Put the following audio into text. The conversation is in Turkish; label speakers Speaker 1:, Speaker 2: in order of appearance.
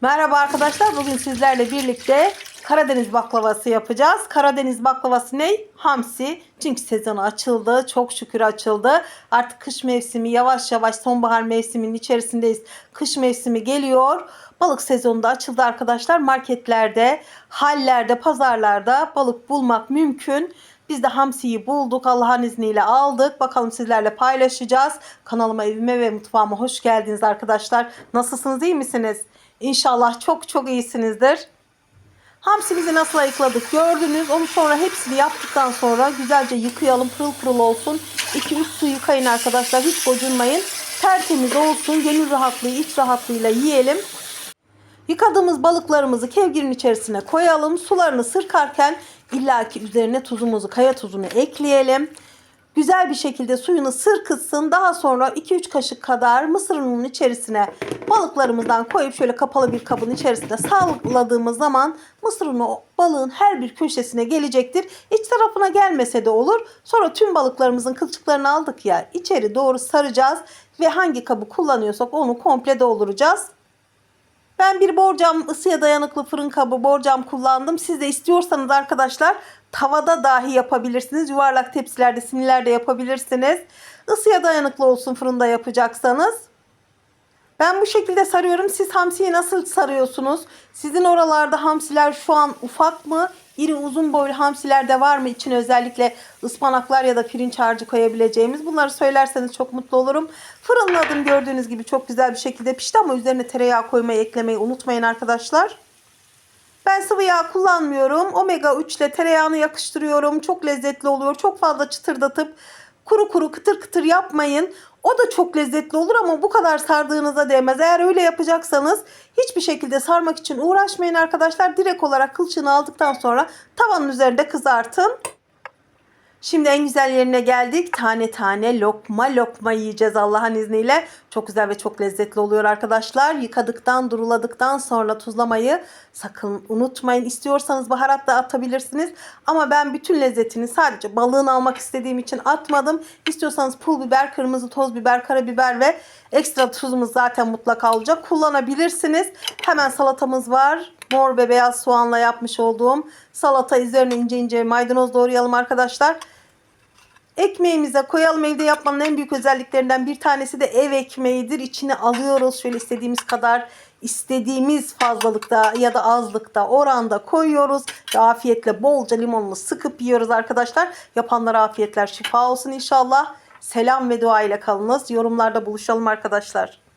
Speaker 1: Merhaba arkadaşlar. Bugün sizlerle birlikte Karadeniz baklavası yapacağız. Karadeniz baklavası ne? Hamsi. Çünkü sezonu açıldı. Çok şükür açıldı. Artık kış mevsimi yavaş yavaş sonbahar mevsiminin içerisindeyiz. Kış mevsimi geliyor. Balık sezonu da açıldı arkadaşlar. Marketlerde, hallerde, pazarlarda balık bulmak mümkün. Biz de hamsiyi bulduk. Allah'ın izniyle aldık. Bakalım sizlerle paylaşacağız. Kanalıma, evime ve mutfağıma hoş geldiniz arkadaşlar. Nasılsınız, iyi misiniz? İnşallah çok çok iyisinizdir. Hamsimizi nasıl ayıkladık gördünüz. Onu sonra hepsini yaptıktan sonra güzelce yıkayalım. Pırıl pırıl olsun. 2-3 su yıkayın arkadaşlar. Hiç gocunmayın. Tertemiz olsun. Gönül rahatlığı, iç rahatlığıyla yiyelim. Yıkadığımız balıklarımızı kevgirin içerisine koyalım. Sularını sırkarken illaki üzerine tuzumuzu, kaya tuzunu ekleyelim. Güzel bir şekilde suyunu sırkıtsın. Daha sonra 2-3 kaşık kadar mısır ununun içerisine balıklarımızdan koyup şöyle kapalı bir kabın içerisinde salladığımız zaman mısır unu balığın her bir köşesine gelecektir. İç tarafına gelmese de olur. Sonra tüm balıklarımızın kılçıklarını aldık ya içeri doğru saracağız ve hangi kabı kullanıyorsak onu komple dolduracağız. Ben bir borcam ısıya dayanıklı fırın kabı borcam kullandım. Siz de istiyorsanız arkadaşlar tavada dahi yapabilirsiniz. Yuvarlak tepsilerde, sinilerde yapabilirsiniz. Isıya dayanıklı olsun fırında yapacaksanız. Ben bu şekilde sarıyorum. Siz hamsiyi nasıl sarıyorsunuz? Sizin oralarda hamsiler şu an ufak mı? İri uzun boylu hamsiler de var mı? İçine özellikle ıspanaklar ya da pirinç harcı koyabileceğimiz. Bunları söylerseniz çok mutlu olurum. Fırınladım gördüğünüz gibi çok güzel bir şekilde pişti ama üzerine tereyağı koymayı eklemeyi unutmayın arkadaşlar. Ben sıvı yağ kullanmıyorum. Omega 3 ile tereyağını yakıştırıyorum. Çok lezzetli oluyor. Çok fazla çıtırdatıp kuru kuru kıtır kıtır yapmayın. O da çok lezzetli olur ama bu kadar sardığınıza değmez. Eğer öyle yapacaksanız hiçbir şekilde sarmak için uğraşmayın arkadaşlar. Direkt olarak kılçığını aldıktan sonra tavanın üzerinde kızartın. Şimdi en güzel yerine geldik. Tane tane lokma lokma yiyeceğiz Allah'ın izniyle. Çok güzel ve çok lezzetli oluyor arkadaşlar. Yıkadıktan, duruladıktan sonra tuzlamayı sakın unutmayın. İstiyorsanız baharat da atabilirsiniz. Ama ben bütün lezzetini sadece balığını almak istediğim için atmadım. İstiyorsanız pul biber, kırmızı toz biber, karabiber ve ekstra tuzumuz zaten mutlaka olacak. Kullanabilirsiniz. Hemen salatamız var mor ve beyaz soğanla yapmış olduğum salata üzerine ince ince maydanoz doğrayalım arkadaşlar. Ekmeğimize koyalım. Evde yapmanın en büyük özelliklerinden bir tanesi de ev ekmeğidir. İçine alıyoruz şöyle istediğimiz kadar istediğimiz fazlalıkta ya da azlıkta oranda koyuyoruz. Ve afiyetle bolca limonlu sıkıp yiyoruz arkadaşlar. Yapanlara afiyetler şifa olsun inşallah. Selam ve dua ile kalınız. Yorumlarda buluşalım arkadaşlar.